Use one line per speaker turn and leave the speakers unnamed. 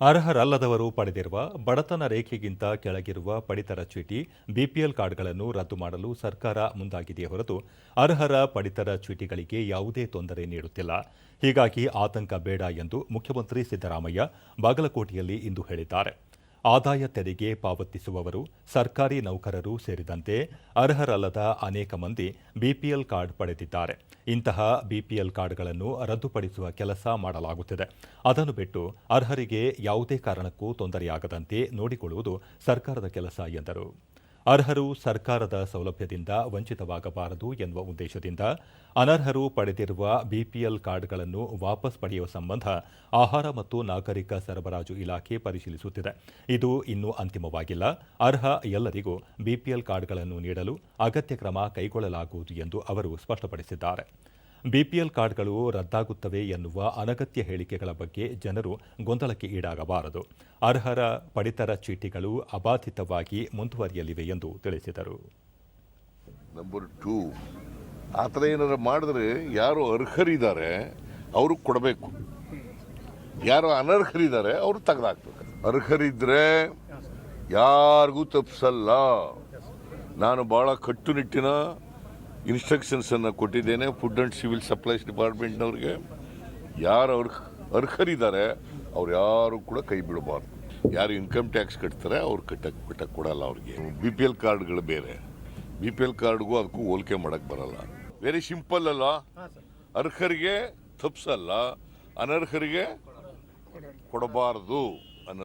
ಅರ್ಹರಲ್ಲದವರು ಪಡೆದಿರುವ ಬಡತನ ರೇಖೆಗಿಂತ ಕೆಳಗಿರುವ ಪಡಿತರ ಚೀಟಿ, ಬಿಪಿಎಲ್ ಕಾರ್ಡ್ಗಳನ್ನು ರದ್ದು ಮಾಡಲು ಸರ್ಕಾರ ಮುಂದಾಗಿದೆಯೇ ಹೊರತು ಅರ್ಹರ ಪಡಿತರ ಚೀಟಿಗಳಿಗೆ ಯಾವುದೇ ತೊಂದರೆ ನೀಡುತ್ತಿಲ್ಲ. ಹೀಗಾಗಿ ಆತಂಕ ಬೇಡ ಎಂದು ಮುಖ್ಯಮಂತ್ರಿ ಸಿದ್ದರಾಮಯ್ಯ ಬಾಗಲಕೋಟೆಯಲ್ಲಿ ಇಂದು ಹೇಳಿದ್ದಾರೆ. ಆದಾಯ ತೆರಿಗೆ ಪಾವತಿಸುವವರು, ಸರ್ಕಾರಿ ನೌಕರರು ಸೇರಿದಂತೆ ಅರ್ಹರಲ್ಲದ ಅನೇಕ ಮಂದಿ ಬಿಪಿಎಲ್ ಕಾರ್ಡ್ ಪಡೆದಿದ್ದಾರೆ. ಇಂತಹ ಬಿಪಿಎಲ್ ಕಾರ್ಡ್ಗಳನ್ನು ರದ್ದುಪಡಿಸುವ ಕೆಲಸ ಮಾಡಲಾಗುತ್ತಿದೆ. ಅದನ್ನು ಬಿಟ್ಟು ಅರ್ಹರಿಗೆ ಯಾವುದೇ ಕಾರಣಕ್ಕೂ ತೊಂದರೆಯಾಗದಂತೆ ನೋಡಿಕೊಳ್ಳುವುದು ಸರ್ಕಾರದ ಕೆಲಸ ಎಂದರು. ಅರ್ಹರು ಸರ್ಕಾರದ ಸೌಲಭ್ಯದಿಂದ ವಂಚಿತವಾಗಬಾರದು ಎನ್ನುವ ಉದ್ದೇಶದಿಂದ ಅನರ್ಹರು ಪಡೆದಿರುವ ಬಿಪಿಎಲ್ ಕಾರ್ಡ್ಗಳನ್ನು ವಾಪಸ್ ಪಡೆಯುವ ಸಂಬಂಧ ಆಹಾರ ಮತ್ತು ನಾಗರಿಕ ಸರಬರಾಜು ಇಲಾಖೆ ಪರಿಶೀಲಿಸುತ್ತಿದೆ. ಇದು ಇನ್ನೂ ಅಂತಿಮವಾಗಿಲ್ಲ. ಅರ್ಹ ಎಲ್ಲರಿಗೂ ಬಿಪಿಎಲ್ ಕಾರ್ಡ್ಗಳನ್ನು ನೀಡಲು ಅಗತ್ಯ ಕ್ರಮ ಕೈಗೊಳ್ಳಲಾಗುವುದು ಎಂದು ಅವರು ಸ್ಪಷ್ಟಪಡಿಸಿದ್ದಾರೆ. ಬಿಪಿಎಲ್ ಕಾರ್ಡ್ಗಳು ರದ್ದಾಗುತ್ತವೆ ಎನ್ನುವ ಅನಗತ್ಯ ಹೇಳಿಕೆಗಳ ಬಗ್ಗೆ ಜನರು ಗೊಂದಲಕ್ಕೆ ಈಡಾಗಬಾರದು. ಅರ್ಹರ ಪಡಿತರ ಚೀಟಿಗಳು ಅಬಾಧಿತವಾಗಿ ಮುಂದುವರಿಯಲಿವೆ ಎಂದು ತಿಳಿಸಿದರು.
ನಂಬರ್ ಟೂ ಆ ಥರ ಏನಾರು ಮಾಡಿದ್ರೆ ಯಾರು ಅರ್ಹರಿದ್ದಾರೆ ಅವರು ಕೊಡಬೇಕು. ಯಾರು ಅನರ್ಹರಿದ್ದಾರೆ ಅವರು ತೆಗೆದಾಕ್ಬೇಕು. ಅರ್ಹರಿದ್ರೆ ಯಾರಿಗೂ ತಪ್ಪಿಸಲ್ಲ. ನಾನು ಭಾಳ ಕಟ್ಟುನಿಟ್ಟಿನ ಇನ್ಸ್ಟ್ರಕ್ಷನ್ಸ್ ಅನ್ನು ಕೊಟ್ಟಿದ್ದೇನೆ ಫುಡ್ ಆ್ಯಂಡ್ ಸಿವಿಲ್ ಸಪ್ಲೈಸ್ ಡಿಪಾರ್ಟ್ಮೆಂಟ್ನವ್ರಿಗೆ ಯಾರು ಅವ್ರ ಅರ್ಹರಿದ್ದಾರೆ ಅವ್ರು ಯಾರು ಕೂಡ ಕೈ ಬಿಡಬಾರ್ದು. ಯಾರು ಇನ್ಕಮ್ ಟ್ಯಾಕ್ಸ್ ಕಟ್ತಾರೆ ಅವ್ರು ಕಟ್ಟಕ್ಕೆ ಬಿಟ್ಟಕ್ಕೆ ಕೊಡಲ್ಲ ಅವ್ರಿಗೆ. ಬಿ ಪಿ ಎಲ್ ಕಾರ್ಡ್ಗಳು ಬೇರೆ. ಬಿ ಪಿ ಎಲ್ ಕಾರ್ಡ್ಗೂ ಅದಕ್ಕೂ ಹೋಲಿಕೆ ಮಾಡೋಕ್ಕೆ ಬರಲ್ಲ. ವೆರಿ ಸಿಂಪಲ್ ಅಲ್ಲ. ಅರ್ಹರಿಗೆ ತಪ್ಸಲ್ಲ ಅನರ್ಹರಿಗೆ ಕೊಡಬಾರದು.